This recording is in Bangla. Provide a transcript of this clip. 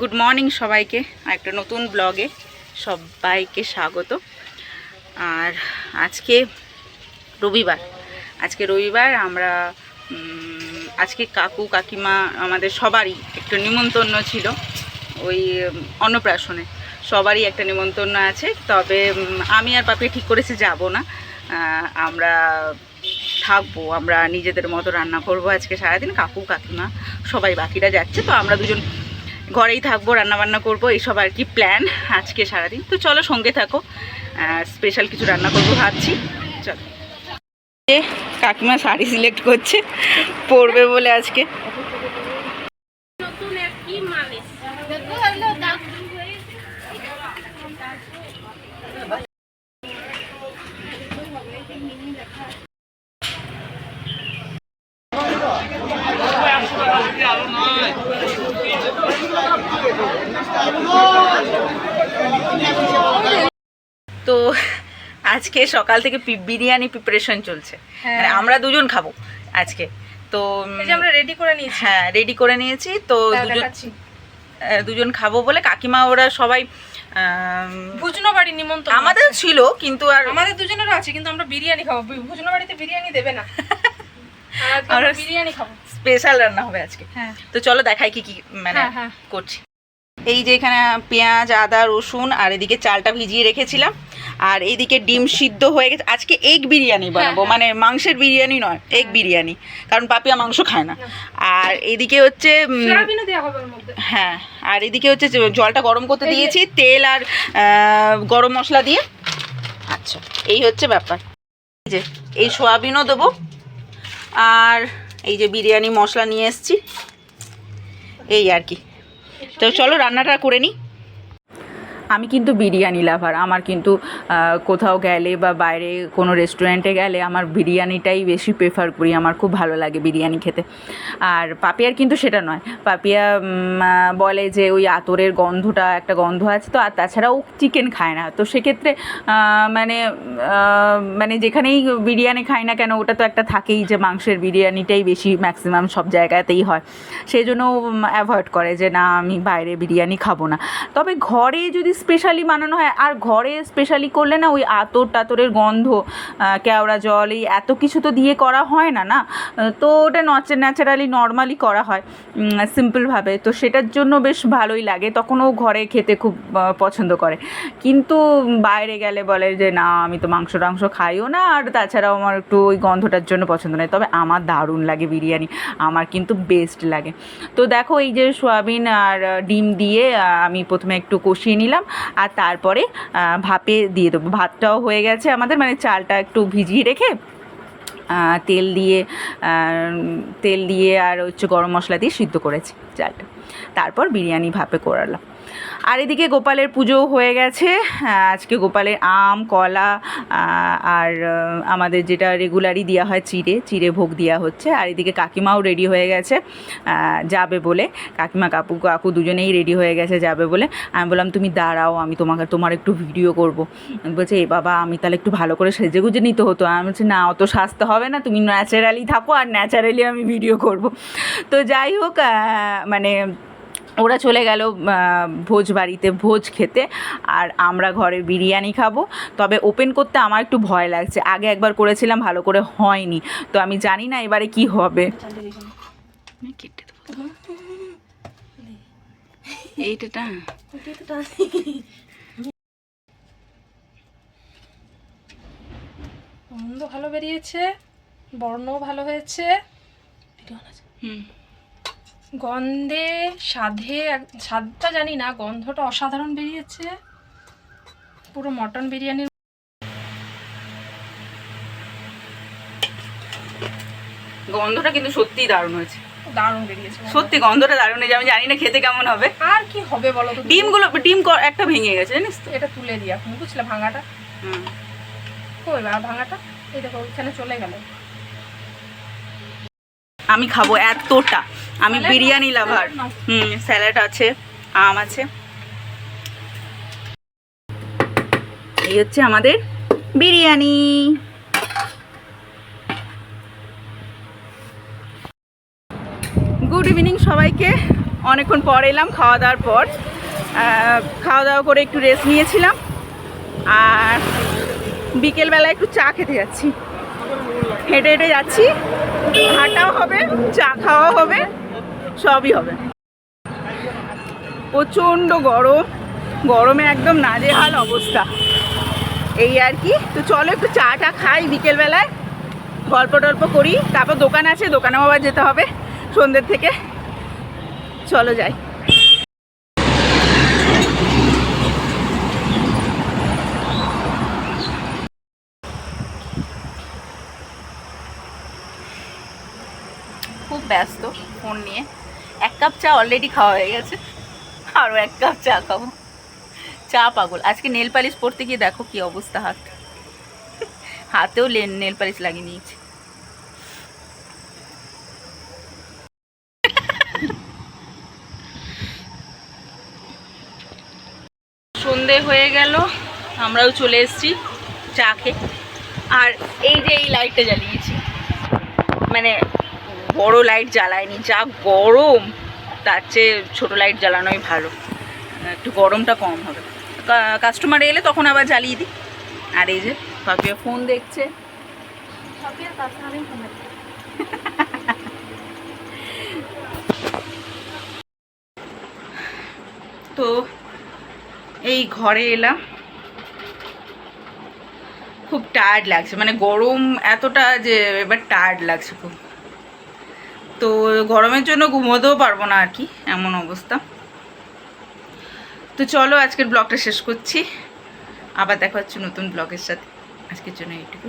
গুড মর্নিং সবাইকে একটা নতুন ব্লগে সবাইকে স্বাগত। আর আজকে রবিবার আজকে রবিবার আমরা আজকে কাকু, কাকিমা আমাদের সবারই একটু নিমন্ত্রণ ছিল, ওই, অন্নপ্রাশনে। সবারই একটা নিমন্ত্রণ আছে, তবে আমি আর পাপি ঠিক করেছি যাব না। আমরা থাকব, আমরা নিজেদের মতো রান্না করব আজকে সারাদিন, কাকু, কাকিমা সবাই বাকিরা যাচ্ছে, তো আমরা দুজন ঘরেই থাকব, রান্নাবান্না করব, এইসব আর কি প্ল্যান আজকে সারাদিন। তো চলো সঙ্গে থাকো স্পেশাল কিছু রান্না করব ভাবছি। চলো। কাকিমা শাড়ি সিলেক্ট করছে, পরবে বলে আজকে। তো আজকে সকাল থেকে বিরিয়ানি প্রিপারেশন চলছে। হ্যাঁ। মানে আমরা দুজন খাব আজকে। তো আমরা রেডি করে নিয়েছি। হ্যাঁ রেডি করে নিয়েছি। তো দুজন দুজন খাব বলে কাকিমা ওরা সবাই ভুজনো বাড়ি নিমন্ত্রণ আমাদের ছিল কিন্তু আর আমাদের দুজনেরও আছে কিন্তু আমরা বিরিয়ানি খাব। ভুজনো বাড়িতে বিরিয়ানি দেবে না। আমরা বিরিয়ানি খাব। স্পেশাল রান্না হবে আজকে। হ্যাঁ। তো চলো দেখাই কি কি মানে হ্যাঁ। করছি। এই যে এখানে পেঁয়াজ আদা রসুন আর এদিকে চালটা ভিজিয়ে রেখেছিলাম। আর এইদিকে ডিম সিদ্ধ হয়ে গেছে। আজকে এগ বিরিয়ানি বানাবো। হ্যাঁ। মানে মাংসের বিরিয়ানি নয় এগ বিরিয়ানি। কারণ পাপিয়া মাংস খায় না। আর এদিকে হচ্ছে হ্যাঁ আর এদিকে হচ্ছে জলটা গরম করতে দিয়েছি তেল আর গরম মশলা দিয়ে। আচ্ছা এই হচ্ছে ব্যাপার। এই যে এই সোয়াবিনও দেবো। আর এই যে বিরিয়ানি মশলা নিয়ে এসেছি। এই আর কি। তো চলো রান্নাটা করে নিই। আমি কিন্তু বিরিয়ানি লাভার। আমার কিন্তু কোথাও গেলে বা বাইরে কোনো রেস্টুরেন্টে গেলে আমার বিরিয়ানিটাই বেশি প্রেফার করি। আমার খুব ভালো লাগে বিরিয়ানি খেতে। আর পাপিয়ার কিন্তু সেটা নয়। পাপিয়া বলে যে ওই আতরের গন্ধটা একটা গন্ধ আছে তো, আর তাছাড়াও চিকেন খায় না। তো সেক্ষেত্রে মানে মানে যেখানেই বিরিয়ানি খায় না কেন, ওটা তো একটা থাকেই যে মাংসের বিরিয়ানিটাই বেশি ম্যাক্সিমাম সব জায়গাতেই হয়। সেই জন্য অ্যাভয়েড করে যে না, আমি বাইরে বিরিয়ানি খাব না। তবে ঘরে যদি স্পেশালি বানানো হয়। আর ঘরে স্পেশালি করলে না ওই আতর টাতরের গন্ধ কেওড়া জল, এই এত কিছু তো দিয়ে করা হয় না না? তো ওটা নচে ন্যাচারালি নর্মালি করা হয় সিম্পলভাবে তো সেটার জন্য বেশ ভালোই লাগে। তখন ও ঘরে খেতে খুব পছন্দ করে। কিন্তু বাইরে গেলে বলে যে, না, আমি তো মাংস টাংস খাইও না। আর তাছাড়াও আমার একটু ওই গন্ধটার জন্য পছন্দ নয় তবে আমার দারুণ লাগে বিরিয়ানি। আমার কিন্তু বেস্ট লাগে। তো দেখো, এই যে সয়াবিন আর ডিম দিয়ে আমি প্রথমে একটু কষিয়ে নিলাম। আর তারপরে ভাপে দিয়ে দেবো। ভাতটাও হয়ে গেছে আমাদের মানে চালটা একটু ভিজিয়ে রেখে তেল দিয়ে তেল দিয়ে আর হচ্ছে গরম মশলা দিয়ে সিদ্ধ করেছি চালটা। তারপর বিরিয়ানি ভাপে করালাম। আর এদিকে গোপালের পুজো হয়ে গেছে। আজকে গোপালের আম, কলা আর আমাদের যেটা রেগুলারই দেওয়া হয় চিড়ে চিড়ে ভোগ দেওয়া হচ্ছে। আর এদিকে কাকিমাও রেডি হয়ে গেছে যাবে বলে। কাকিমা, কাকু কাকু দুজনেই রেডি হয়ে গেছে, যাবে বলে। আমি বললাম, তুমি দাঁড়াও, আমি তোমাকে, তোমার একটু ভিডিও করব। বলছে, এ বাবা, আমি তাহলে একটু ভালো করে সেজে গুজে নিতে হতো। আমি বলছি, না, অত সাজতে হবে না, তুমি ন্যাচারালি থাকো, আর ন্যাচারালি আমি ভিডিও করব। তো যাই হোক মানে ওরা চলে গেল ভোজ বাড়িতে ভোজ খেতে আর আমরা ঘরে বিরিয়ানি খাব। তবে ওপেন করতে আমার একটু ভয় লাগছে। আগে একবার করেছিলাম ভালো করে হয়নি। তো আমি জানি না এবারে কি হবে। এইটা ভালো বেরিয়েছে বর্ণও ভালো হয়েছে। হুম। গন্ধে স্বাদে স্বাদটা জানি না গন্ধটা অসাধারণ বেরিয়েছে। পুরো মটন বিরিয়ানির গন্ধটা কিন্তু সত্যিই দারুণ হয়েছে। দারুণ বেরিয়েছে সত্যি গন্ধটা দারুণ হয়েছে আমি জানি না খেতে কেমন হবে। আর কি হবে বলো তো ডিমগুলো ডিম একটা ভেঙে গেছে জানিস তো। এটা তুলে দিই এখন বুঝলে ভাঙাটা? হুম। কই বা ভাঙাটা? এই দেখো ওইখানে চলে গেল। আমি খাব এতটা। আমি বিরিয়ানি লাভার হুম স্যালাড আছে আম আছে। এই হচ্ছে আমাদের বিরিয়ানি। গুড ইভিনিং সবাইকে। অনেকক্ষণ পর এলাম খাওয়া দাওয়ার পর। খাওয়া দাওয়া করে একটু রেস্ট নিয়েছিলাম। আর বিকেলবেলা একটু চা খেতে যাচ্ছি। হেঁটে হেঁটে যাচ্ছি। হাঁটাও হবে চা খাওয়াও হবে। সবই হবে। প্রচণ্ড গরম। গরমে একদম নাজেহাল অবস্থা। এই আর কি। তো চলো একটু চা টা খাই বিকেলবেলায়। গল্প টল্প করি। তারপর দোকান আছে, দোকানেও আবার যেতে হবে সন্ধ্যের থেকে। চলো যাই। খুব ব্যস্ত ফোন নিয়ে। এক কাপ চা অলরেডি খাওয়া হয়ে গেছে। আরও এক কাপ চা খাব। চা পাগল। আজকে নেল পালিশ পরতে গিয়ে দেখো কি অবস্থা হাত। হাতেও নেল পালিশ লাগিয়ে নিয়েছি। সন্ধে হয়ে গেল, আমরাও চলে এসেছি চা খেয়ে। আর এই যে এই লাইটটা জ্বালিয়েছি। মানে বড় লাইট জ্বালায়নি, যা গরম, তার চেয়ে ছোটো লাইট জ্বালানোই ভালো। একটু গরমটা কম হবে। কাস্টমার এলে তখন আবার জ্বালিয়ে দিই। আর এই যে পাপিয়া ফোন দেখছে। তো, এই ঘরে এলাম। খুব টায়ার্ড লাগছে। মানে গরম এতটা যে, এবার টায়ার্ড লাগছে খুব। তো গরমের জন্য ঘুমোতেও পারব না আর কি, এমন অবস্থা। তো চলো আজকের ব্লগটা শেষ করছি। আবার দেখা হচ্ছে নতুন ব্লগের সাথে। আজকের জন্য এইটুকু